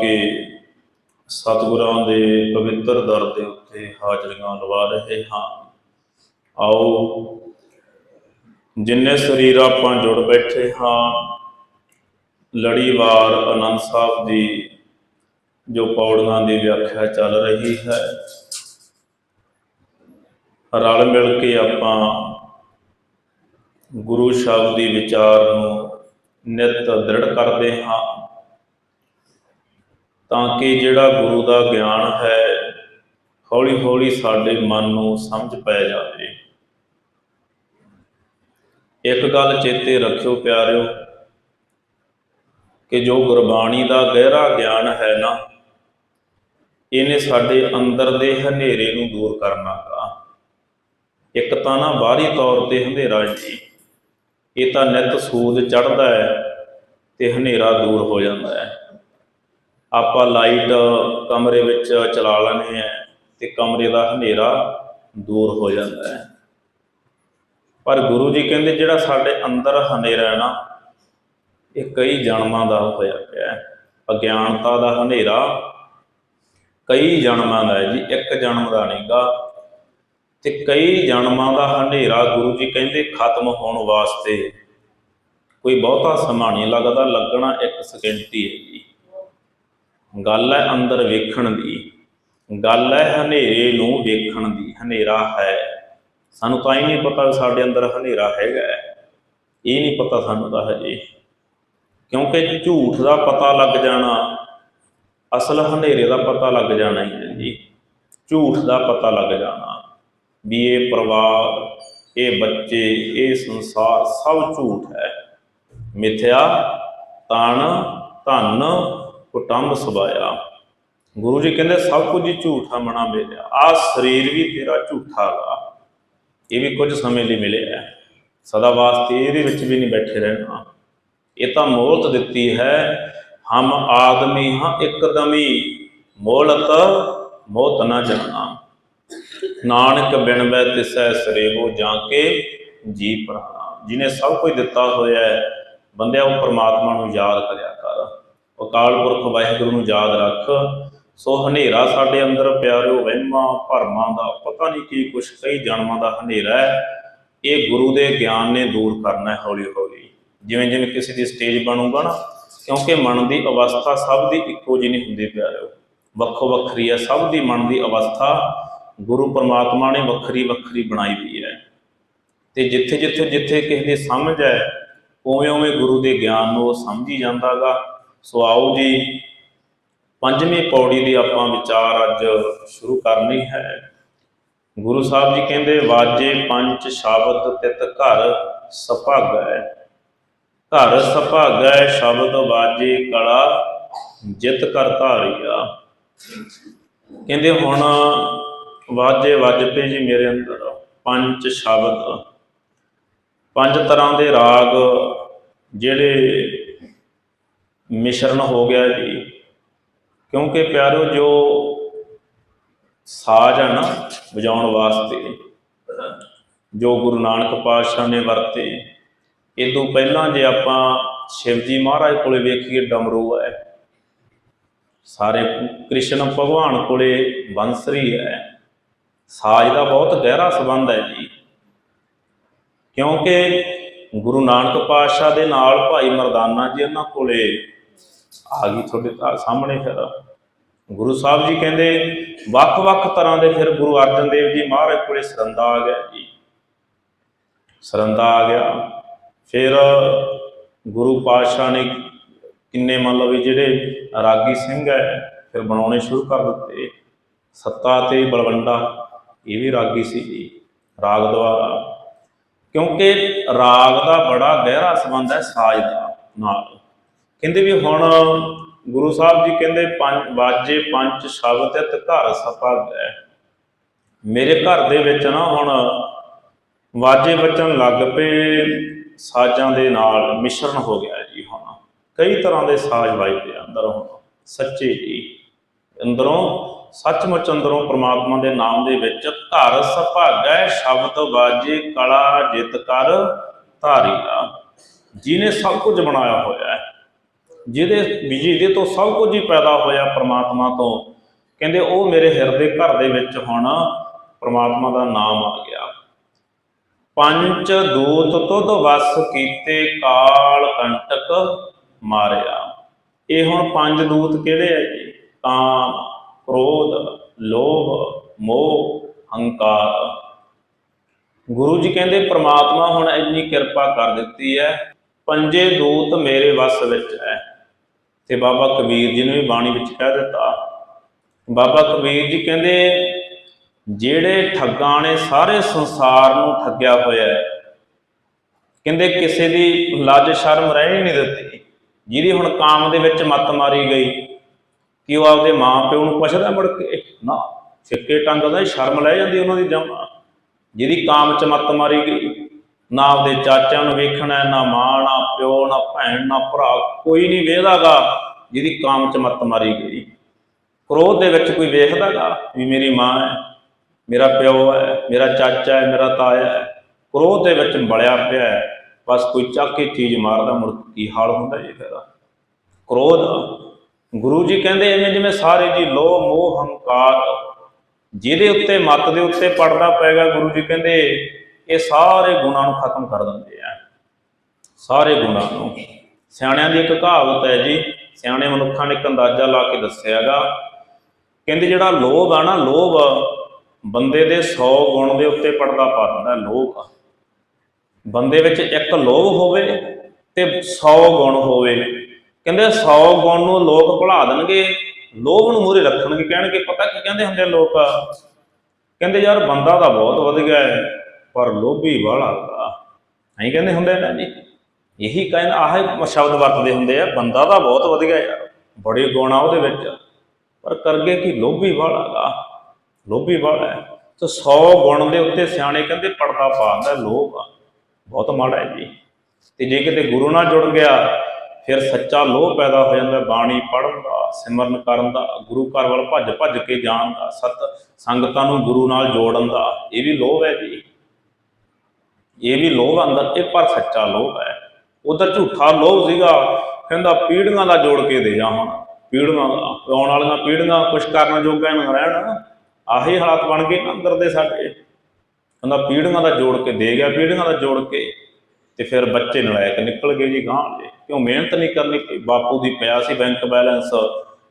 ਕੇ ਸਤਿਗੁਰਾਂ ਦੇ ਪਵਿੱਤਰ ਦਰ ਦੇ ਉੱਤੇ ਹਾਜ਼ਰੀਆਂ ਲਵਾ ਰਹੇ ਹਾਂ। ਆਓ, ਜਿੰਨੇ ਸਰੀਰ ਆਪਾਂ ਜੁੜ ਬੈਠੇ ਹਾਂ, ਲੜੀਵਾਰ ਆਨੰਦ ਸਾਹਿਬ ਦੀ ਜੋ ਪੌੜੀਆਂ ਦੀ ਵਿਆਖਿਆ ਚੱਲ ਰਹੀ ਹੈ, ਰਲ ਮਿਲ ਕੇ ਆਪਾਂ ਗੁਰੂ ਸ਼ਬਦ ਦੀ ਵਿਚਾਰ ਨੂੰ ਨਿਤ ਦ੍ਰਿੜ ਕਰਦੇ ਹਾਂ। ਤਾਂ ਕਿ ਜਿਹੜਾ ਗੁਰੂ ਦਾ ਗਿਆਨ ਹੈ ਹੌਲੀ ਹੌਲੀ ਸਾਡੇ ਮਨ ਨੂੰ ਸਮਝ ਪੈ ਜਾਵੇ। ਇੱਕ ਗੱਲ ਚੇਤੇ ਰੱਖਿਓ ਪਿਆਰਿਓ, ਕਿ ਜੋ ਗੁਰਬਾਣੀ ਦਾ ਗਹਿਰਾ ਗਿਆਨ ਹੈ ਨਾ, ਇਹਨੇ ਸਾਡੇ ਅੰਦਰ ਦੇ ਹਨੇਰੇ ਨੂੰ ਦੂਰ ਕਰਨਾ ਗਾ। ਇੱਕ ਤਾਂ ਨਾ ਬਾਹਰੀ ਤੌਰ ਤੇ ਹਨੇਰਾ ਜੀ, ਇਹ ਤਾਂ ਨਿਤ ਸੂਦ ਚੜਦਾ ਹੈ ਤੇ ਹਨੇਰਾ ਦੂਰ ਹੋ ਜਾਂਦਾ ਹੈ। ਆਪਾਂ ਲਾਈਟ ਕਮਰੇ ਵਿੱਚ ਚਲਾ ਲੈਂਦੇ ਆ ਤੇ ਕਮਰੇ ਦਾ ਹਨੇਰਾ ਦੂਰ ਹੋ ਜਾਂਦਾ ਹੈ। ਪਰ ਗੁਰੂ ਜੀ ਕਹਿੰਦੇ ਜਿਹੜਾ ਸਾਡੇ ਅੰਦਰ ਹਨੇਰਾ ਹੈ ਨਾ, ਇਹ ਕਈ ਜਨਮਾਂ ਦਾ ਹੋਇਆ ਪਿਆ ਹੈ। ਅਗਿਆਨਤਾ ਦਾ ਹਨੇਰਾ ਕਈ ਜਨਮਾਂ ਦਾ ਹੈ ਜੀ, ਇੱਕ ਜਨਮ ਦਾ ਨਹੀਂਗਾ। ਤੇ ਕਈ ਜਨਮਾਂ ਦਾ ਹਨੇਰਾ ਗੁਰੂ ਜੀ ਕਹਿੰਦੇ ਖਤਮ ਹੋਣ ਵਾਸਤੇ ਕੋਈ ਬਹੁਤਾ ਸਮਾਂ ਨਹੀਂ ਲੱਗਦਾ, ਲੱਗਣਾ ਇੱਕ ਸਕਿੰਟ ਹੀ ਹੈ ਜੀ। ਗੱਲ ਹੈ ਅੰਦਰ ਵੇਖਣ ਦੀ। ਗੱਲ ਹੈ ਹਨੇਰੇ ਨੂੰ ਵੇਖਣ ਦੀ। ਹਨੇਰਾ ਹੈ। ਸਾਨੂੰ ਤਾਂ ਹੀ ਨਹੀਂ ਪਤਾ ਵੀ ਸਾਡੇ ਅੰਦਰ ਹਨੇਰਾ ਹੈਗਾ ਇਹ ਨਹੀਂ ਪਤਾ ਸਾਨੂੰ ਤਾਂ ਹਜੇ। ਕਿਉਂਕਿ ਝੂਠ ਦਾ ਪਤਾ ਲੱਗ ਜਾਣਾ, ਅਸਲ ਹਨੇਰੇ ਦਾ ਪਤਾ ਲੱਗ ਜਾਣਾ ਹੀ ਹੈ ਜੀ। ਝੂਠ ਦਾ ਪਤਾ ਲੱਗ ਜਾਣਾ ਵੀ ਇਹ ਪਰਿਵਾਰ, ਇਹ ਬੱਚੇ, ਇਹ ਸੰਸਾਰ ਸਭ ਝੂਠ ਹੈ। ਮਿਥਿਆ, ਤਨ, ਧਨ ਕੁਟੰਬ ਸਬਾਇਆ ਗੁਰੂ ਜੀ ਕਹਿੰਦੇ, ਸਭ ਕੁਝ ਹੀ ਝੂਠਾ ਮਣਾ ਮਿਲਿਆ। ਆ ਸਰੀਰ ਵੀ ਤੇਰਾ ਝੂਠਾ ਗਾ। ਇਹ ਵੀ ਕੁਝ ਸਮੇਂ ਲਈ ਮਿਲਿਆ ਸਦਾ ਵਾਸਤੇ ਇਹਦੇ ਵਿੱਚ ਵੀ ਨਹੀਂ ਬੈਠੇ ਰਹਿਣਾ। ਇਹ ਤਾਂ ਮੋਹਲਤ ਦਿੱਤੀ ਹੈ। ਹਮ ਆਦਮੀ ਹਾਂ ਇੱਕਦਮੀ। ਮੋਹਲਤ ਮੋਤ ਨਾ ਜਾਣਾ। ਨਾਨਕ ਬਿਨ ਬੈ ਤਿਸੈ ਸਰੇਵੋ ਜਾਂ ਕੇ ਜੀ ਪ੍ਰਾਣਾ। ਜਿਨੇ ਸਭ ਕੁਝ ਦਿੱਤਾ ਹੋਇਆ ਹੈ, ਬੰਦਿਆ ਉਹ ਪ੍ਰਮਾਤਮਾ ਨੂੰ ਯਾਦ ਕਰਿਆ ਕਰ। ਅਕਾਲ ਪੁਰਖ ਵਾਹਿਗੁਰੂ ਨੂੰ ਯਾਦ ਰੱਖ, ਸੋ ਹਨੇਰਾ ਸਾਡੇ ਅੰਦਰ ਪਿਆਰਿਓ ਵਹਿਮਾਂ ਭਰਮਾਂ ਦਾ, ਪਤਾ ਨਹੀਂ ਕੀ ਕੁਛ ਕਈ ਜਨਮਾਂ ਦਾ ਹਨੇਰਾ ਹੈ। ਇਹ ਗੁਰੂ ਦੇ ਗਿਆਨ ਨੇ ਦੂਰ ਕਰਨਾ ਹੈ ਹੌਲੀ ਹੌਲੀ ਜਿਵੇਂ ਜਿਵੇਂ ਕਿਸੇ ਦੀ ਸਟੇਜ ਬਣੂਗਾ ਨਾ, ਕਿਉਂਕਿ ਮਨ ਦੀ ਅਵਸਥਾ ਸਭ ਦੀ ਇੱਕੋ ਜਿਹੀ ਨਹੀਂ ਹੁੰਦੀ ਪਿਆਰਿਓ। ਵੱਖੋ ਵੱਖਰੀ ਹੈ, ਸਭ ਦੀ ਮਨ ਦੀ ਅਵਸਥਾ ਗੁਰੂ ਪਰਮਾਤਮਾ ਨੇ ਵੱਖਰੀ ਵੱਖਰੀ ਬਣਾਈ ਹੋਈ ਹੈ। ਤੇ ਜਿੱਥੇ ਜਿੱਥੇ ਜਿੱਥੇ ਕਿਸੇ ਦੀ ਸਮਝ ਹੈ ਉਵੇਂ ਉਵੇਂ ਗੁਰੂ ਦੇ ਗਿਆਨ ਨੂੰ ਉਹ ਸਮਝੀ ਜਾਂਦਾਗਾ। ਸੋ ਆਓ ਜੀ, ਪੰਜਵੀਂ ਪੌੜੀ ਦੀ ਆਪਾਂ ਵਿਚਾਰ ਅੱਜ ਸ਼ੁਰੂ ਕਰਨੀ ਹੈ। ਗੁਰੂ ਸਾਹਿਬ ਜੀ ਕਹਿੰਦੇ, ਵਾਜੇ ਪੰਜ ਸ਼ਬਦ ਤਿਤ ਘਰ ਸਭਾਗੈ। ਘਰ ਸਭਾਗੈ ਸ਼ਬਦ ਵਾਜੇ ਕਲਾ ਜਿਤ ਕਰ ਧਾਰਿਆ। ਕਹਿੰਦੇ, ਹੁਣ ਵਾਜੇ ਵੱਜ ਪਏ ਜੀ ਮੇਰੇ ਅੰਦਰ ਪੰਜ ਸ਼ਬਦ। ਪੰਜ ਤਰ੍ਹਾਂ ਦੇ ਰਾਗ ਜਿਹੜੇ ਮਿਸ਼ਰਣ ਹੋ ਗਿਆ ਜੀ। ਕਿਉਂਕਿ ਪਿਆਰੋ, ਜੋ ਸਾਜ਼ ਆ ਨਾ ਵਜਾਉਣ ਵਾਸਤੇ, ਜੋ ਗੁਰੂ ਨਾਨਕ ਪਾਤਸ਼ਾਹ ਨੇ ਵਰਤੇ, ਇਹ ਤੋਂ ਪਹਿਲਾਂ ਜੇ ਆਪਾਂ ਸ਼ਿਵਜੀ ਮਹਾਰਾਜ ਕੋਲੇ ਵੇਖੀਏ ਡਮਰੂ ਹੈ। ਸਾਰੇ ਕ੍ਰਿਸ਼ਨ ਭਗਵਾਨ ਕੋਲੇ ਬੰਸਰੀ ਹੈ। ਸਾਜ਼ ਦਾ ਬਹੁਤ ਗਹਿਰਾ ਸੰਬੰਧ ਹੈ ਜੀ। ਕਿਉਂਕਿ ਗੁਰੂ ਨਾਨਕ ਪਾਤਸ਼ਾਹ ਦੇ ਨਾਲ ਭਾਈ ਮਰਦਾਨਾ ਜੀ ਉਹਨਾਂ ਕੋਲੇ ਆ ਗਈ ਤੁਹਾਡੇ ਤਾਂ ਸਾਹਮਣੇ ਫਿਰ। ਗੁਰੂ ਸਾਹਿਬ ਜੀ ਕਹਿੰਦੇ, ਵੱਖ-ਵੱਖ ਤਰ੍ਹਾਂ ਦੇ ਫਿਰ ਗੁਰੂ ਅਰਜਨ ਦੇਵ ਜੀ ਮਹਾਰਾਜ ਕੋਲੇ ਸਰੰਦਾ ਆ ਗਿਆ ਜੀ। ਸਰੰਦਾ ਆ ਗਿਆ। ਫਿਰ ਗੁਰੂ ਪਾਤਸ਼ਾਹ ਨੇ ਕਿੰਨੇ ਮੰਨ ਲਓ ਵੀ ਜਿਹੜੇ ਰਾਗੀ ਸਿੰਘ ਹੈ, ਫਿਰ ਬਣਾਉਣੇ ਸ਼ੁਰੂ ਕਰ ਦਿੱਤੇ। ਸੱਤਾ ਤੇ ਬਲਵੰਡਾ, ਇਹ ਵੀ ਰਾਗੀ ਸੀ ਜੀ, ਰਾਗ ਦੁਆਰਾ। ਕਿਉਂਕਿ ਰਾਗ ਦਾ ਬੜਾ ਗਹਿਰਾ ਸੰਬੰਧ ਹੈ ਸਾਜ਼ ਦਾ ਨਾਲ। ਕਹਿੰਦੇ ਵੀ ਹੁਣ ਗੁਰੂ ਸਾਹਿਬ ਜੀ ਕਹਿੰਦੇ ਪੰਜ ਵਾਜੇ ਪੰਜ ਸ਼ਬਦ ਤੇ ਘਰ ਸਪਗ ਹੈ ਮੇਰੇ ਘਰ ਦੇ ਵਿੱਚ ਨਾ ਹੁਣ ਵਾਜੇ ਵੱਜਣ ਲੱਗ ਪਏ, ਸਾਜ਼ਾਂ ਦੇ ਨਾਲ ਮਿਸ਼ਰਣ ਹੋ ਗਿਆ ਜੀ ਹੁਣ। ਕਈ ਤਰ੍ਹਾਂ ਦੇ ਸਾਜ਼ ਵੱਜਦੇ ਆ ਅੰਦਰ। ਹੁਣ ਸੱਚੇ ਜੀ, ਅੰਦਰੋਂ, ਸੱਚਮੁੱਚ ਅੰਦਰੋਂ ਪ੍ਰਮਾਤਮਾ ਦੇ ਨਾਮ ਦੇ ਵਿੱਚ ਘਰ ਸੁਭਾਗੈ ਸ਼ਬਦ ਵਾਜੇ, ਕਲਾ ਜਿਤ ਕਰ ਧਾਰੀ ਦਾ ਜਿਹਨੇ ਸਭ ਕੁਝ ਬਣਾਇਆ ਹੋਇਆ ਹੈ। ਜਿਹਦੇ ਵੀ ਜਿਹਦੇ ਤੋਂ ਸਭ ਕੁਝ ਹੀ ਪੈਦਾ ਹੋਇਆ ਪ੍ਰਮਾਤਮਾ ਤੋਂ। ਕਹਿੰਦੇ ਉਹ ਮੇਰੇ ਹਿਰਦੇ ਘਰ ਦੇ ਵਿੱਚ ਹੁਣ ਪ੍ਰਮਾਤਮਾ ਦਾ ਨਾਮ ਆ ਗਿਆ। ਪੰਜ ਦੂਤ ਤੁਧ ਵਸ ਕੀਤੇ ਕਾਲ ਕੰਟਕ ਮਾਰਿਆ। ਇਹ ਹੁਣ ਪੰਜ ਦੂਤ ਕਿਹੜੇ ਆ ਜੀ? ਕਾਮ, ਕ੍ਰੋਧ, ਲੋਭ, ਮੋਹ, ਹੰਕਾਰ। ਗੁਰੂ ਜੀ ਕਹਿੰਦੇ ਪ੍ਰਮਾਤਮਾ ਹੁਣ ਇੰਨੀ ਕਿਰਪਾ ਕਰ ਦਿੱਤੀ ਹੈ। ਪੰਜੇ ਦੂਤ ਮੇਰੇ ਵੱਸ ਵਿੱਚ ਹੈ। ਤੇ ਬਾਬਾ ਕਬੀਰ ਜੀ ਨੇ ਵੀ ਬਾਣੀ ਵਿੱਚ ਕਹਿ ਦਿੱਤਾ। ਬਾਬਾ ਕਬੀਰ ਜੀ ਕਹਿੰਦੇ, ਜਿਹੜੇ ਠੱਗਾਂ ਨੇ ਸਾਰੇ ਸੰਸਾਰ ਨੂੰ ਠੱਗਿਆ ਹੋਇਆ ਹੈ। ਕਹਿੰਦੇ, ਕਿਸੇ ਦੀ ਲੱਜ ਸ਼ਰਮ ਰਹਿ ਹੀ ਨਹੀਂ ਦਿੱਤੀ। ਜਿਹਦੀ ਹੁਣ ਕਾਮ ਦੇ ਵਿੱਚ ਮੱਤ ਮਾਰੀ ਗਈ, ਕਿ ਉਹ ਆਪਦੇ ਮਾਂ ਪਿਓ ਨੂੰ ਪੁੱਛਦਾ ਮੁੜ ਕੇ, ਨਾ, ਸਿੱਕੇ ਟੰਗਦਾ ਸ਼ਰਮ ਲੈ ਜਾਂਦੀ ਉਹਨਾਂ ਦੀ ਜਮਾ। ਜਿਹਦੀ ਕਾਮ ਚ ਮੱਤ ਮਾਰੀ ਗਈ ਨਾ ਆਪਦੇ ਚਾਚਿਆਂ ਨੂੰ ਵੇਖਣਾ, ਨਾ ਮਾਂ, ਨਾ ਪਿਓ, ਨਾ ਭੈਣ, ਨਾ ਭਰਾ, ਕੋਈ ਨਹੀਂ ਵੇਖਦਾਗਾ ਜਿਹਦੀ ਕਾਮ ਚ ਮੱਤ ਮਾਰੀ ਗਈ। ਕ੍ਰੋਧ ਦੇ ਵਿੱਚ ਕੋਈ ਵੇਖਦਾਗਾ ਵੀ ਮੇਰੀ ਮਾਂ ਹੈ, ਮੇਰਾ ਪਿਓ ਹੈ, ਮੇਰਾ ਚਾਚਾ ਹੈ, ਮੇਰਾ ਤਾਇਆ ਹੈ। ਕ੍ਰੋਧ ਦੇ ਵਿੱਚ ਬਲਿਆ ਪਿਆ ਹੈ, ਬਸ ਕੋਈ ਚੱਕ ਕੇ ਚੀਜ਼ ਮਾਰਦਾ ਮੁੜ ਕੀ ਹਾਲ ਹੁੰਦਾ ਜੀ ਫਿਰ? ਕ੍ਰੋਧ, ਗੁਰੂ ਜੀ ਕਹਿੰਦੇ ਐਵੇਂ ਜਿਵੇਂ ਸਾਰੇ ਜੀ ਲੋਭ ਮੋਹ, ਹੰਕਾਰ ਜਿਹਦੇ ਉੱਤੇ, ਮੱਤ ਦੇ ਉੱਤੇ ਪੜਦਾ ਪੈਗਾ ਗੁਰੂ ਜੀ ਕਹਿੰਦੇ ਇਹ ਸਾਰੇ ਗੁਣਾਂ ਨੂੰ ਖਤਮ ਕਰ ਦਿੰਦੇ ਆ। ਸਾਰੇ ਗੁਣਾਂ ਨੂੰ। ਸਿਆਣਿਆਂ ਦੀ ਇੱਕ ਕਹਾਵਤ ਹੈ ਜੀ, ਸਿਆਣੇ ਮਨੁੱਖਾਂ ਨੇ ਇੱਕ ਅੰਦਾਜ਼ਾ ਲਾ ਕੇ ਦੱਸਿਆਗਾ ਕਹਿੰਦੇ ਜਿਹੜਾ ਲੋਭ ਆ ਨਾ, ਲੋਭ ਬੰਦੇ ਦੇ 100 ਗੁਣ ਦੇ ਉੱਤੇ ਪਰਦਾ ਪਾ ਦਿੰਦਾ ਲੋਭ। ਬੰਦੇ ਵਿੱਚ ਇੱਕ ਲੋਭ ਹੋਵੇ ਤੇ 100 ਗੁਣ ਹੋਵੇ। ਕਹਿੰਦੇ 100 ਗੁਣ ਨੂੰ ਲੋਕ ਭੁਲਾ ਦੇਣਗੇ, ਲੋਭ ਨੂੰ ਮੂਹਰੇ ਰੱਖਣਗੇ, ਕਹਿਣਗੇ, ਪਤਾ ਕੀ ਕਹਿੰਦੇ ਹੁੰਦੇ ਆ ਲੋਕ? ਕਹਿੰਦੇ ਯਾਰ ਬੰਦਾ ਤਾਂ ਬਹੁਤ ਵਧੀਆ ਹੈ। ਪਰ ਲੋਭੀ ਵਾਲਾ ਗਾ। ਐਂ ਕਹਿੰਦੇ ਹੁੰਦੇ ਨਾ ਜੀ ਇਹੀ ਕਹਿੰਦਾ ਆਹ ਸ਼ਬਦ ਵਰਤਦੇ ਹੁੰਦੇ ਆ, ਬੰਦਾ ਤਾਂ ਬਹੁਤ ਵਧੀਆ ਯਾਰ ਬੜੇ ਗੁਣ ਆ ਉਹਦੇ ਵਿੱਚ। ਪਰ ਕਰਗੇ ਕਿ ਲੋਭੀ ਵਾਲਾ ਗਾ। ਲੋਭੀ ਵਾਲਾ ਹੈ। ਤੇ 100 ਗੁਣ ਦੇ ਉੱਤੇ ਸਿਆਣੇ ਕਹਿੰਦੇ ਪਰਦਾ ਪਾਉਂਦਾ ਲੋਭ ਆ। ਬਹੁਤ ਮਾੜਾ ਹੈ ਜੀ। ਤੇ ਜੇ ਕਿਤੇ ਗੁਰੂ ਨਾਲ ਜੁੜ ਗਿਆ, ਫਿਰ ਸੱਚਾ ਲੋਭ ਪੈਦਾ ਹੋ ਜਾਂਦਾ, ਬਾਣੀ ਪੜ੍ਹਨ ਦਾ, ਸਿਮਰਨ ਕਰਨ ਦਾ, ਗੁਰੂ ਘਰ ਵੱਲ ਭੱਜ ਭੱਜ ਕੇ ਜਾਣ ਦਾ ਸਤ ਸੰਗਤਾਂ ਨੂੰ ਗੁਰੂ ਨਾਲ ਜੋੜਨ ਦਾ, ਇਹ ਵੀ ਲੋਭ ਹੈ ਜੀ। ਇਹ ਵੀ ਲੋਭ ਅੰਦਰ ਇਹ ਪਰ ਸੱਚਾ ਲੋਭ ਹੈ। ਉਧਰ ਝੂਠਾ ਲੋਭ ਸੀਗਾ, ਕਹਿੰਦਾ ਪੀੜੀਆਂ ਦਾ ਜੋੜ ਕੇ ਦੇ ਜਾ ਪੀੜੀਆਂ ਆਉਣ ਵਾਲੀਆਂ ਪੀੜੀਆਂ ਕੁਛ ਕਰਨ ਜੋਗਾ ਨਾ ਰਹਿਣ। ਆਹੀ ਹਾਲਾਤ ਬਣ ਗਏ ਅੰਦਰ ਦੇ ਸਾਡੇ। ਕਹਿੰਦਾ ਪੀੜੀਆਂ ਦਾ ਜੋੜ ਕੇ ਦੇ ਗਿਆ, ਪੀੜੀਆਂ ਦਾ ਜੋੜ ਕੇ। ਤੇ ਫਿਰ ਬੱਚੇ ਨਲਾਇਕ ਨਿਕਲ ਗਏ ਜੀ ਗਾਂ ਦੇ। ਕਿਉਂ ਮਿਹਨਤ ਨਹੀਂ ਕਰਨੀ ਪਈ ਬਾਪੂ ਦੀ ਪਿਆ ਸੀ ਬੈਂਕ ਬੈਲੈਂਸ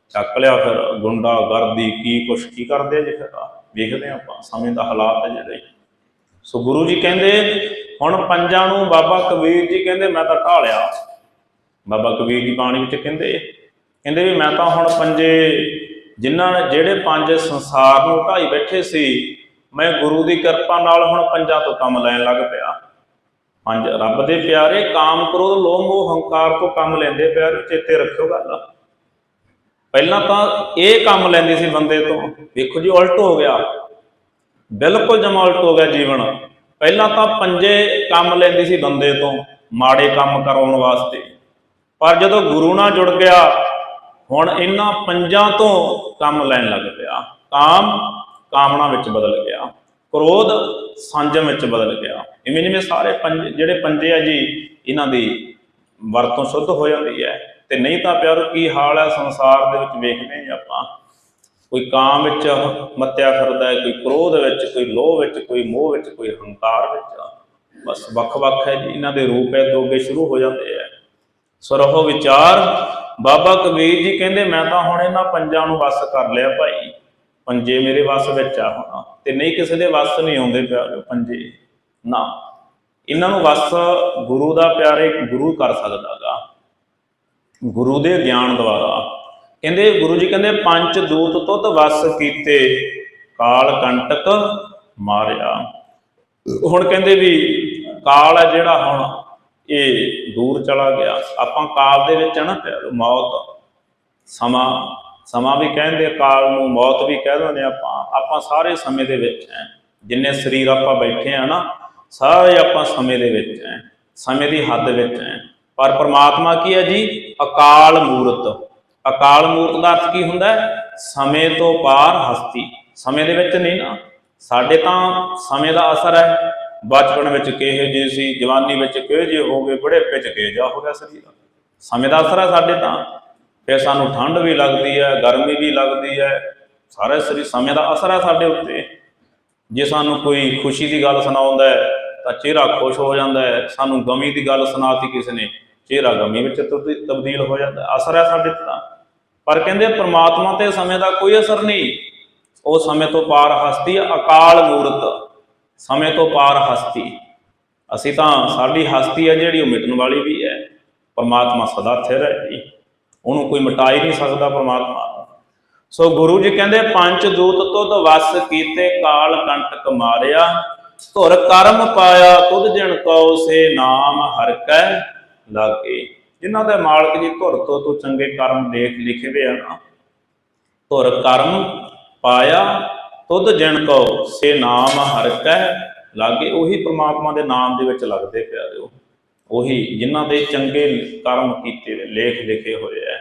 ਚੱਕ ਲਿਆ ਫਿਰ ਗੁੰਡਾ ਗਰਦੀ ਕੀ ਕੁਛ, ਕੀ ਕਰਦੇ ਆ ਜੀ ਫਿਰ? ਵੇਖਦੇ ਆ ਆਪਾਂ, ਸਮੇਂ ਦਾ ਹਾਲਾਤ ਹੈ ਜਿਹੜੇ। ਸੋ ਗੁਰੂ ਜੀ ਕਹਿੰਦੇ, ਹੁਣ ਪੰਜਾਂ ਨੂੰ ਬਾਬਾ ਕਬੀਰ ਜੀ ਕਹਿੰਦੇ, ਮੈਂ ਤਾਂ ਢਾਲਿਆ। ਬਾਬਾ ਕਬੀਰ ਜੀ ਬਾਣੀ ਵਿੱਚ ਕਹਿੰਦੇ ਕਹਿੰਦੇ ਵੀ ਮੈਂ ਤਾਂ ਹੁਣ ਪੰਜੇ ਜਿਨ੍ਹਾਂ ਨੇ ਜਿਹੜੇ ਪੰਜ ਸੰਸਾਰ ਨੂੰ ਢਾਈ ਬੈਠੇ ਸੀ, ਮੈਂ ਗੁਰੂ ਦੀ ਕਿਰਪਾ ਨਾਲ ਹੁਣ ਪੰਜਾਂ ਤੋਂ ਕੰਮ ਲੈਣ ਲੱਗ ਪਿਆ। ਪੰਜ ਰੱਬ ਦੇ ਪਿਆਰੇ, ਕਾਮ ਕ੍ਰੋਧ, ਲੋਭ, ਮੋਹ, ਹੰਕਾਰ ਤੋਂ ਕੰਮ ਲੈਂਦੇ ਪਿਆਰੇ ਚੇਤੇ ਰੱਖਿਓ ਗੱਲ। ਪਹਿਲਾਂ ਤਾਂ ਇਹ ਕੰਮ ਲੈਂਦੇ ਸੀ ਬੰਦੇ ਤੋਂ। ਵੇਖੋ ਜੀ, ਉਲਟ ਹੋ ਗਿਆ। ਬਿਲਕੁਲ ਜਮਾ ਉਲਟ ਹੋ ਗਿਆ ਜੀਵਨ। ਪਹਿਲਾਂ ਤਾਂ ਪੰਜੇ ਕੰਮ ਲੈਂਦੀ ਸੀ ਬੰਦੇ ਤੋਂ, ਮਾੜੇ ਕੰਮ ਕਰਾਉਣ ਵਾਸਤੇ। ਪਰ ਜਦੋਂ ਗੁਰੂ ਨਾਲ ਜੁੜ ਗਿਆ, ਹੁਣ ਇਹਨਾਂ ਪੰਜਾਂ ਤੋਂ ਕੰਮ ਲੈਣ ਲੱਗ ਪਿਆ। ਕਾਮ ਕਾਮਨਾ ਵਿੱਚ ਬਦਲ ਗਿਆ। ਕ੍ਰੋਧ ਸੰਜਮ ਵਿੱਚ ਬਦਲ ਗਿਆ। ਇਵੇਂ ਜਿਵੇਂ ਸਾਰੇ ਪੰਜ ਜਿਹੜੇ ਪੰਜੇ ਆ ਜੀ, ਇਹਨਾਂ ਦੀ ਵਰਤੋਂ ਸ਼ੁੱਧ ਹੋ ਜਾਂਦੀ ਹੈ। ਤੇ ਨਹੀਂ ਤਾਂ ਪਿਆਰੋ, ਕੀ ਹਾਲ ਹੈ ਸੰਸਾਰ ਦੇ ਵਿੱਚ ਵੇਖਦੇ ਹਾਂ ਆਪਾਂ। ਕੋਈ ਕਾਮ ਵਿੱਚ ਮੱਤਿਆ ਫਿਰਦਾ ਹੈ, ਕੋਈ ਕ੍ਰੋਧ ਵਿੱਚ, ਕੋਈ ਲੋਭ ਵਿੱਚ, ਕੋਈ ਮੋਹ ਵਿੱਚ, ਕੋਈ ਹੰਕਾਰ ਵਿੱਚ। ਬਸ ਵੱਖ-ਵੱਖ ਹੈ ਜੀ, ਇਹਨਾਂ ਦੇ ਰੂਪ ਹੈ, ਦੋਗੇ ਸ਼ੁਰੂ ਹੋ ਜਾਂਦੇ ਆ। ਸਰਹੋ ਵਿਚਾਰ। ਬਾਬਾ ਕਬੀਰ ਜੀ ਕਹਿੰਦੇ, ਮੈਂ ਤਾਂ ਹੁਣ ਇਹਨਾਂ ਪੰਜਾਂ ਨੂੰ ਵਸ ਕਰ ਲਿਆ ਭਾਈ। ਪੰਜੇ ਮੇਰੇ ਵਸ ਵਿੱਚ ਆ ਹੁਣ। ਤੇ ਨਹੀਂ ਕਿਸੇ ਦੇ ਵਸ ਨਹੀਂ ਆਉਂਦੇ ਪਿਆਰੇ ਪੰਜੇ। ਨਾ, ਇਹਨਾਂ ਨੂੰ ਵਸ ਗੁਰੂ ਦਾ ਪਿਆਰੇ ਗੁਰੂ ਕਰ ਸਕਦਾਗਾ। ਗੁਰੂ ਦੇ ਗਿਆਨ ਦੁਆਰਾ। ਕਹਿੰਦੇ ਗੁਰੂ ਜੀ ਕਹਿੰਦੇ ਪੰਜ ਦੂਤ ਤੁਧ ਵਸ ਕੀਤੇ, ਕਾਲ ਕੰਟਕ ਮਾਰਿਆ। ਹੁਣ ਕਹਿੰਦੇ ਵੀ ਕਾਲ ਹੈ ਜਿਹੜਾ ਹੁਣ ਇਹ ਦੂਰ ਚਲਾ ਗਿਆ। ਆਪਾਂ ਕਾਲ ਦੇ ਵਿੱਚ ਆ ਨਾ ਮੌਤ। ਸਮਾਂ ਸਮਾਂ ਵੀ ਕਹਿੰਦੇ ਕਾਲ ਨੂੰ ਮੌਤ ਵੀ ਕਹਿ ਦਿੰਦੇ ਆ ਆਪਾਂ। ਆਪਾਂ ਸਾਰੇ ਸਮੇਂ ਦੇ ਵਿੱਚ ਹੈ। ਜਿੰਨੇ ਸਰੀਰ ਆਪਾਂ ਬੈਠੇ ਆ ਨਾ, ਸਾਰੇ ਆਪਾਂ ਸਮੇਂ ਦੇ ਵਿੱਚ ਹੈ। ਸਮੇਂ ਦੀ ਹੱਦ ਵਿੱਚ ਹੈ। ਪਰ ਪ੍ਰਮਾਤਮਾ ਕੀ ਹੈ ਜੀ? ਅਕਾਲ ਮੂਰਤ। ਅਕਾਲ ਮੂਰਤ ਦਾ ਅਰਥ ਕੀ ਹੁੰਦਾ ਸਮੇਂ ਤੋਂ ਪਾਰ ਹਸਤੀ। ਸਮੇਂ ਦੇ ਵਿੱਚ ਨਹੀਂ ਨਾ। ਸਾਡੇ ਤਾਂ ਸਮੇਂ ਦਾ ਅਸਰ ਹੈ। ਬਚਪਨ ਵਿੱਚ ਕਿਹੋ ਜਿਹੇ ਸੀ, ਜਵਾਨੀ ਵਿੱਚ ਕਿਹੋ ਜਿਹੇ ਹੋ ਗਏ, ਬੁਢੇਪੇ ਚ ਕਿਹੋ ਜਿਹਾ ਹੋ ਗਿਆ ਸਰੀਰ। ਸਮੇਂ ਦਾ ਅਸਰ ਹੈ ਸਾਡੇ ਤਾਂ। ਫਿਰ ਸਾਨੂੰ ਠੰਡ ਵੀ ਲੱਗਦੀ ਹੈ, ਗਰਮੀ ਵੀ ਲੱਗਦੀ ਹੈ। ਸਾਰੇ ਸਰੀਰ ਸਮੇਂ ਦਾ ਅਸਰ ਹੈ ਸਾਡੇ ਉੱਤੇ। ਜੇ ਸਾਨੂੰ ਕੋਈ ਖੁਸ਼ੀ ਦੀ ਗੱਲ ਸੁਣਾਉਂਦਾ ਹੈ, ਤਾਂ ਚਿਹਰਾ ਖੁਸ਼ ਹੋ ਜਾਂਦਾ ਹੈ। ਸਾਨੂੰ ਗਮੀ ਦੀ ਗੱਲ ਸੁਣਾਤੀ ਕਿਸੇ ਨੇ। ਚਿਹਰਾ ਗਮੀ ਵਿੱਚ ਤਬਦੀਲ ਹੋ ਜਾਂਦਾ ਅਸਰ ਹੈ ਸਾਡੇ ਤੇ ਤਾਂ। ਪਰ ਕਹਿੰਦੇ ਪ੍ਰਮਾਤਮਾ ਤੇ ਸਮੇਂ ਦਾ ਕੋਈ ਅਸਰ ਨਹੀਂ। ਉਹ ਸਮੇਂ ਤੋਂ ਪਾਰ ਹਸਤੀ ਹੈ, ਅਕਾਲ ਮੂਰਤ। ਸਮੇਂ ਤੋਂ ਪਾਰ ਹਸਤੀ। ਅਸੀਂ ਤਾਂ ਸਾਡੀ ਹਸਤੀ ਹੈ ਜਿਹੜੀ ਉਹ ਮਿਟਣ ਵਾਲੀ ਵੀ ਹੈ। ਪਰਮਾਤਮਾ ਸਦਾ ਸਥਿਰ ਹੈ ਜੀ ਉਹਨੂੰ ਕੋਈ ਮਿਟਾ ਹੀ ਨਹੀਂ ਸਕਦਾ ਪਰਮਾਤਮਾ ਸੋ ਗੁਰੂ ਜੀ ਕਹਿੰਦੇ ਪੰਜ ਦੂਤ ਤੁਧ ਵਸ ਕੀਤੇ ਕਾਲ ਕੰਟਕ ਮਾਰਿਆ। ਧੁਰ ਕਰਮ ਪਾਇਆ ਤੁਧ ਜਣ ਕਉ ਸੇ ਨਾਮ ਹਰ ਕੈ। ਲਾਗੇ ਜਿਨ੍ਹਾਂ ਦੇ ਮਾਲਕ ਜੀ ਧੁਰ ਤੋਂ ਤੂੰ ਚੰਗੇ ਕਰਮ ਲੇਖ ਲਿਖੇ ਆ ਨਾ, ਧੁਰ ਕਰਮ ਪਾਇਆ, ਤੁਧ ਜਣ ਕਉ, ਸੇ ਨਾਮ ਹਰ ਕੈ, ਲਾਗੇ ਉਹੀ ਪ੍ਰਮਾਤਮਾ ਦੇ ਨਾਮ ਦੇ ਵਿੱਚ ਲੱਗਦੇ ਪਿਆਰਿਓ ਉਹੀ ਜਿਨ੍ਹਾਂ ਦੇ ਚੰਗੇ ਕਰਮ ਕੀਤੇ, ਲੇਖ ਲਿਖੇ ਹੋਏ ਐ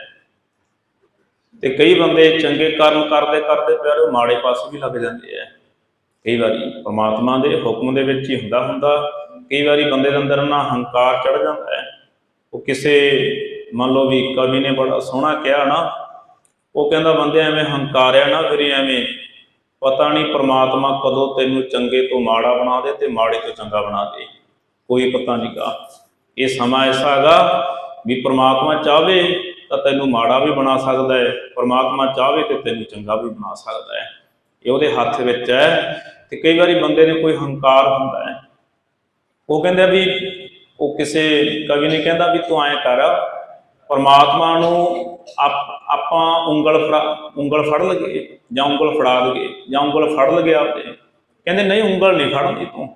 ਤੇ ਕਈ ਬੰਦੇ ਚੰਗੇ ਕਰਮ ਕਰਦੇ ਕਰਦੇ ਪਿਆਰਿਓ ਮਾੜੇ ਪਾਸੇ ਵੀ ਲੱਗ ਜਾਂਦੇ ਐ ਕਈ ਵਾਰੀ ਪ੍ਰਮਾਤਮਾ ਦੇ ਹੁਕਮ ਦੇ ਵਿੱਚ ਹੀ ਹੁੰਦਾ ਹੁੰਦਾ, ਕਈ ਵਾਰੀ ਬੰਦੇ ਦੇ ਅੰਦਰ ਨਾ ਹੰਕਾਰ ਚੜ ਜਾਂਦਾ ਹੈ। ਉਹ ਕਿਸੇ, ਮੰਨ ਲਓ ਵੀ ਕਵੀ ਨੇ ਬੜਾ ਸੋਹਣਾ ਕਿਹਾ ਨਾ, ਉਹ ਕਹਿੰਦਾ ਬੰਦੇ ਐਵੇਂ ਹੰਕਾਰਿਆ ਨਾ ਫਿਰ ਐਵੇਂ, ਪਤਾ ਨਹੀਂ ਪ੍ਰਮਾਤਮਾ ਕਦੋਂ ਤੈਨੂੰ ਚੰਗੇ ਤੋਂ ਮਾੜਾ ਬਣਾ ਦੇ ਤੇ ਮਾੜੇ ਤੋਂ ਚੰਗਾ ਬਣਾ ਦੇ, ਕੋਈ ਪਤਾ ਨਹੀਂਗਾ ਇਹ ਸਮਾਂ ਐਸਾ ਹੈਗਾ ਵੀ ਪ੍ਰਮਾਤਮਾ ਚਾਹਵੇ ਤਾਂ ਤੈਨੂੰ ਮਾੜਾ ਵੀ ਬਣਾ ਸਕਦਾ ਹੈ, ਪ੍ਰਮਾਤਮਾ ਚਾਹਵੇ ਤੇ ਤੈਨੂੰ ਚੰਗਾ ਵੀ ਬਣਾ ਸਕਦਾ ਹੈ। ਇਹ ਉਹਦੇ ਹੱਥ ਵਿੱਚ ਹੈ ਤੇ ਕਈ ਵਾਰੀ ਬੰਦੇ ਨੇ ਕੋਈ ਹੰਕਾਰ ਹੁੰਦਾ ਹੈ। ਉਹ ਕਹਿੰਦੇ ਵੀ ਉਹ ਕਿਸੇ ਕਵੀ ਨੇ ਕਹਿੰਦਾ ਵੀ ਤੂੰ ਐਂ ਕਰ, ਪਰਮਾਤਮਾ ਨੂੰ ਆਪਾਂ ਉਂਗਲ ਫੜਾ, ਉਂਗਲ ਫੜ ਲਗੇ ਜਾਂ ਉਂਗਲ ਫੜਾ ਲਗੇ ਜਾਂ ਉਂਗਲ ਫੜ ਲਗੇ ਆਪਦੇ। ਕਹਿੰਦੇ ਨਹੀਂ, ਉਂਗਲ ਨਹੀਂ ਫੜਨੀ ਤੂੰ।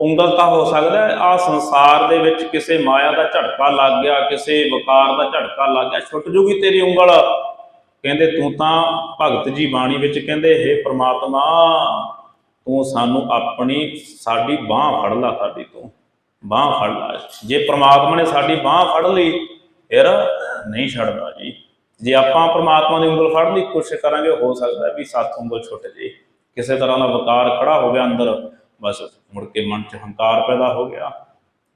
ਉਂਗਲ ਤਾਂ ਹੋ ਸਕਦਾ ਆ ਸੰਸਾਰ ਦੇ ਵਿੱਚ ਕਿਸੇ ਮਾਇਆ ਦਾ ਝਟਕਾ ਲੱਗ ਗਿਆ, ਕਿਸੇ ਵਕਾਰ ਦਾ ਝਟਕਾ ਲੱਗ ਗਿਆ, ਛੁੱਟ ਜੂਗੀ ਤੇਰੀ ਉਂਗਲ। ਕਹਿੰਦੇ ਤੂੰ ਤਾਂ ਭਗਤ ਜੀ ਬਾਣੀ ਵਿੱਚ ਕਹਿੰਦੇ, ਹੇ ਪ੍ਰਮਾਤਮਾ, ਤੂੰ ਸਾਨੂੰ ਆਪਣੀ ਸਾਡੀ ਬਾਹ ਫੜ ਲਾ ਸਾਡੀ ਤੂੰ। ਬਾਹ ਫੜ ਲਾ। ਜੇ ਪ੍ਰਮਾਤਮਾ ਨੇ ਸਾਡੀ ਬਾਹ ਫੜ ਲਈ, ਫਿਰ ਨਹੀਂ ਛੱਡਦਾ ਜੀ। ਜੇ ਆਪਾਂ ਪ੍ਰਮਾਤਮਾ ਦੀ ਉਂਗਲ ਫੜਨ ਦੀ ਕੋਸ਼ਿਸ਼ ਕਰਾਂਗੇ, ਹੋ ਸਕਦਾ ਵੀ ਸੱਤ ਉਂਗਲ ਛੁੱਟ ਜੇ। ਕਿਸੇ ਤਰ੍ਹਾਂ ਦਾ ਵਕਾਰ ਖੜਾ ਹੋ ਗਿਆ ਅੰਦਰ, ਬਸ ਮੁੜ ਕੇ ਮਨ 'ਚ ਹੰਕਾਰ ਪੈਦਾ ਹੋ ਗਿਆ।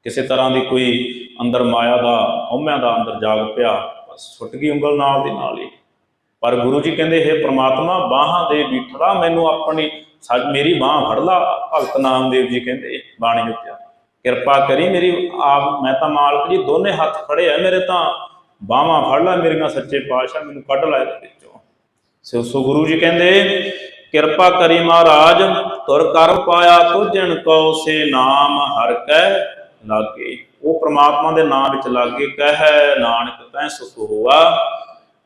ਕਿਸੇ ਤਰ੍ਹਾਂ ਦੀ ਕੋਈ ਅੰਦਰ ਮਾਇਆ ਦਾ, ਹਉਮਿਆਂ ਦਾ ਅੰਦਰ ਜਾਗ ਪਿਆ, ਬਸ ਛੁੱਟ ਗਈ ਉਂਗਲ ਨਾਲ ਦੀ ਨਾਲ ਹੀ। ਪਰ ਗੁਰੂ ਜੀ ਕਹਿੰਦੇ, ਹੈ ਪ੍ਰਮਾਤਮਾ, ਬਾਹਾਂ ਦੇ ਵਿਠੜਾ ਮੈਨੂੰ ਆਪਣੀ ਸਾ ਮੇਰੀ ਬਾਹ ਫੜ ਲਾ। ਭਗਤ ਨਾਮਦੇਵ ਜੀ ਕਹਿੰਦੇ, ਬਾਣੀ ਵਿੱਚ ਕਿਰਪਾ ਕਰੀ ਮੇਰੀ ਆਪ, ਮੈਂ ਤਾਂ ਮਾਲਕ ਜੀ, ਦੋਨੇ ਹੱਥ ਖੜੇ ਆ, ਮੇਰੇ ਤਾਂ ਬਾਹਾਂ ਫੜ ਲੈ, ਮੇਰੀਆਂ ਸੱਚੇ ਪਾਤਸ਼ਾਹ, ਮੈਨੂੰ ਕੱਢ ਲੈ ਇਹਦੇ ਵਿੱਚੋਂ। ਸੋ ਸੋ ਗੁਰੂ ਜੀ ਕਹਿੰਦੇ, ਕਿਰਪਾ ਕਰੀ ਮਹਾਰਾਜ, ਤੁਰ ਕਰ ਪਾਇਆ ਤੁਝਣ ਕਉ ਸੇ ਨਾਮ ਹਰ ਕੈ ਲਾਗੇ। ਉਹ ਪ੍ਰਮਾਤਮਾ ਦੇ ਨਾਮ ਵਿੱਚ ਲਾਗੇ, ਕਹਿ ਨਾਨਕ ਤੈ ਸੁਖ ਹੋਆ,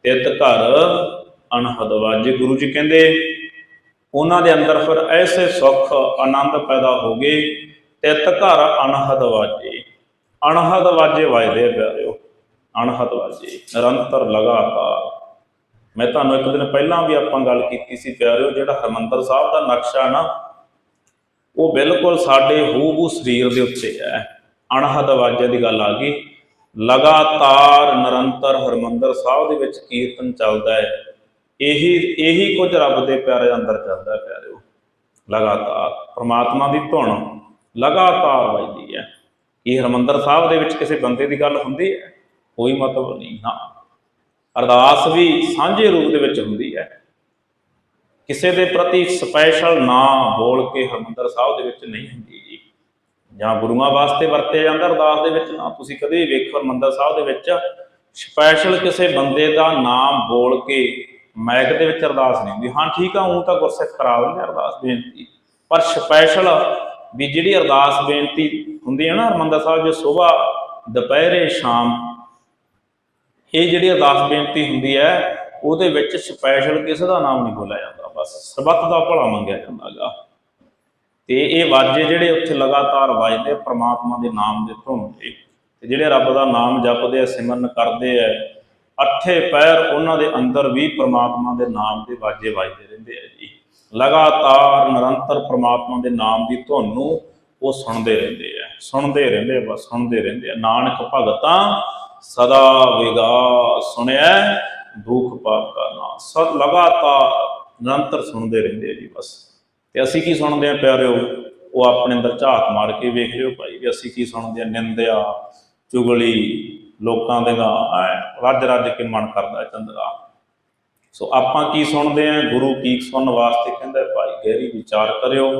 ਤਿਤ ਘਰ ਅਨਹਦ ਵਾਜੇ। ਗੁਰੂ ਜੀ ਕਹਿੰਦੇ, ਉਹਨਾਂ ਦੇ ਅੰਦਰ ਫਿਰ ਐਸੇ ਸੁੱਖ, ਆਨੰਦ ਪੈਦਾ ਹੋ ਗਏ ਤਿਤ ਘਰ ਅਨਹਦ ਵਾਜੇ। ਅਨਹਦ ਵਾਜੇ ਵਾਜਦੇ ਪਿਆਰਿਓ ਅਨਹਦ ਵਾਜੇ, ਨਿਰੰਤਰ ਲਗਾਤਾਰ। ਮੈਂ ਤੁਹਾਨੂੰ ਇੱਕ ਦਿਨ ਪਹਿਲਾਂ ਵੀ ਆਪਾਂ ਗੱਲ ਕੀਤੀ ਸੀ ਪਿਆਰਿਓ, ਜਿਹੜਾ ਹਰਮੰਦਰ ਸਾਹਿਬ ਦਾ ਨਕਸ਼ਾ ਨਾ, ਉਹ ਬਿਲਕੁਲ ਸਾਡੇ ਹੂਬੂ ਸਰੀਰ ਦੇ ਉੱਤੇ ਹੈ। ਅਣਹਦ ਵਾਜੇ ਦੀ ਗੱਲ ਆ ਗਈ। ਲਗਾਤਾਰ ਨਿਰੰਤਰ ਹਰਮੰਦਰ ਸਾਹਿਬ ਦੇ ਵਿੱਚ ਕੀਰਤਨ ਚੱਲਦਾ ਹੈ। ਇਹੀ ਇਹੀ ਕੁਝ ਰੱਬ ਦੇ ਪਿਆਰੇ ਅੰਦਰ ਚੱਲਦਾ ਹੈ ਪਿਆਰਿਓ। ਲਗਾਤਾਰ, ਪ੍ਰਮਾਤਮਾ ਦੀ ਧੁਨ। ਲਗਾਤਾਰ ਵੱਜਦੀ ਹੈ। ਇਹ ਹਰਮੰਦਰ ਸਾਹਿਬ ਦੇ ਵਿੱਚ ਕਿਸੇ ਬੰਦੇ ਦੀ ਗੱਲ ਹੁੰਦੀ ਹੈ? ਕੋਈ ਮਤਲਬ ਨਹੀਂ, ਹਾਂ। ਅਰਦਾਸ ਵੀ ਸਾਂਝੇ ਰੂਪ ਦੇ ਵਿੱਚ ਹੁੰਦੀ ਹੈ। ਕਿਸੇ ਦੇ ਪ੍ਰਤੀ ਸਪੈਸ਼ਲ ਨਾਂ ਬੋਲ ਕੇ ਹਰਮੰਦਰ ਸਾਹਿਬ ਦੇ ਵਿੱਚ ਨਹੀਂ ਹੁੰਦੀ ਜੀ। ਜਾਂ ਗੁਰੂਆਂ ਵਾਸਤੇ ਵਰਤੇ ਜਾਂਦਾ ਅਰਦਾਸ ਦੇ ਵਿੱਚ, ਨਾ ਤੁਸੀਂ ਕਦੇ ਵੀ ਵੇਖੋ ਹਰਮੰਦਰ ਸਾਹਿਬ ਦੇ ਵਿੱਚ ਸਪੈਸ਼ਲ ਕਿਸੇ ਬੰਦੇ ਦਾ ਨਾਮ ਬੋਲ ਕੇ ਮੈਕ ਦੇ ਵਿੱਚ ਅਰਦਾਸ ਨਹੀਂ ਹੁੰਦੀ। ਹਾਂ, ਠੀਕ ਆ ਉਹ ਤਾਂ ਗੁਰਸਿੱਖ ਕਰਾ ਦਿੰਦੇ ਅਰਦਾਸ, ਬੇਨਤੀ। ਪਰ ਸਪੈਸ਼ਲ ਵੀ ਜਿਹੜੀ ਅਰਦਾਸ ਬੇਨਤੀ ਹੁੰਦੀ ਹੈ ਨਾ ਹਰਮੰਦਰ ਸਾਹਿਬ, ਜੋ ਸਵੇਰ, ਦੁਪਹਿਰੇ, ਸ਼ਾਮ, ਇਹ ਜਿਹੜੀ ਅਰਦਾਸ ਬੇਨਤੀ ਹੁੰਦੀ ਹੈ, ਉਹਦੇ ਵਿੱਚ ਸਪੈਸ਼ਲ ਕਿਸੇ ਦਾ ਨਾਮ ਨਹੀਂ ਬੋਲਿਆ ਜਾਂਦਾ। ਬਸ ਸਰਬੱਤ ਦਾ ਭਲਾ ਮੰਗਿਆ ਜਾਂਦਾਗਾ। ਤੇ ਇਹ ਵਾਜੇ ਜਿਹੜੇ ਉੱਥੇ ਲਗਾਤਾਰ ਵੱਜਦੇ, ਪ੍ਰਮਾਤਮਾ ਦੇ ਨਾਮ ਦੇ ਧੁਨ ਤੇ ਤੇ ਜਿਹੜੇ ਰੱਬ ਦਾ ਨਾਮ ਜਪਦੇ ਆ, ਸਿਮਰਨ ਕਰਦੇ ਆ, ਅੱਠੇ ਪੈਰ ਉਹਨਾਂ ਦੇ ਅੰਦਰ ਵੀ ਪ੍ਰਮਾਤਮਾ ਦੇ ਨਾਮ ਦੇ ਵਾਜੇ ਵੱਜਦੇ ਰਹਿੰਦੇ ਆ ਜੀ। ਲਗਾਤਾਰ ਨਿਰੰਤਰ ਪ੍ਰਮਾਤਮਾ ਦੇ ਨਾਮ ਦੀ ਤੁਹਾਨੂੰ ਉਹ ਸੁਣਦੇ ਰਹਿੰਦੇ ਆ, ਸੁਣਦੇ ਰਹਿੰਦੇ ਬਸ ਸੁਣਦੇ ਰਹਿੰਦੇ ਆ। ਨਾਨਕ ਭਗਤਾਂ ਸਦਾ ਵਿਗਾ ਸੁਣਿਆ ਦੁੱਖ ਪਾਪ ਕਾ ਨਾਮ ਸਦ ਲਗਾਤਾਰ ਨਿਰੰਤਰ ਸੁਣਦੇ ਰਹਿੰਦੇ ਆ ਜੀ ਬਸ। ਤੇ ਅਸੀਂ ਕੀ ਸੁਣਦੇ ਆ ਪਿਆਰਿਓ? ਉਹ ਆਪਣੇ ਅੰਦਰ ਝਾਤ ਮਾਰ ਕੇ ਵੇਖ ਲਿਓ ਭਾਈ ਵੀ ਅਸੀਂ ਕੀ ਸੁਣਦੇ ਆ? ਨਿੰਦਿਆ, ਚੁਗਲੀ, ਲੋਕਾਂ ਦੇ ਰੱਜ ਰੱਜ ਕੇ ਮਨ ਕਰਦਾ ਚੰਦਰਾ। ਸੋ ਆਪਾਂ ਕੀ ਸੁਣਦੇ ਆਂ ਗੁਰੂ ਕੀ ਸੁਣਨ ਵਾਸਤੇ ਕਹਿੰਦਾ ਭਾਈ ਗਹਿਰੀ ਵਿਚਾਰ ਕਰਿਓ।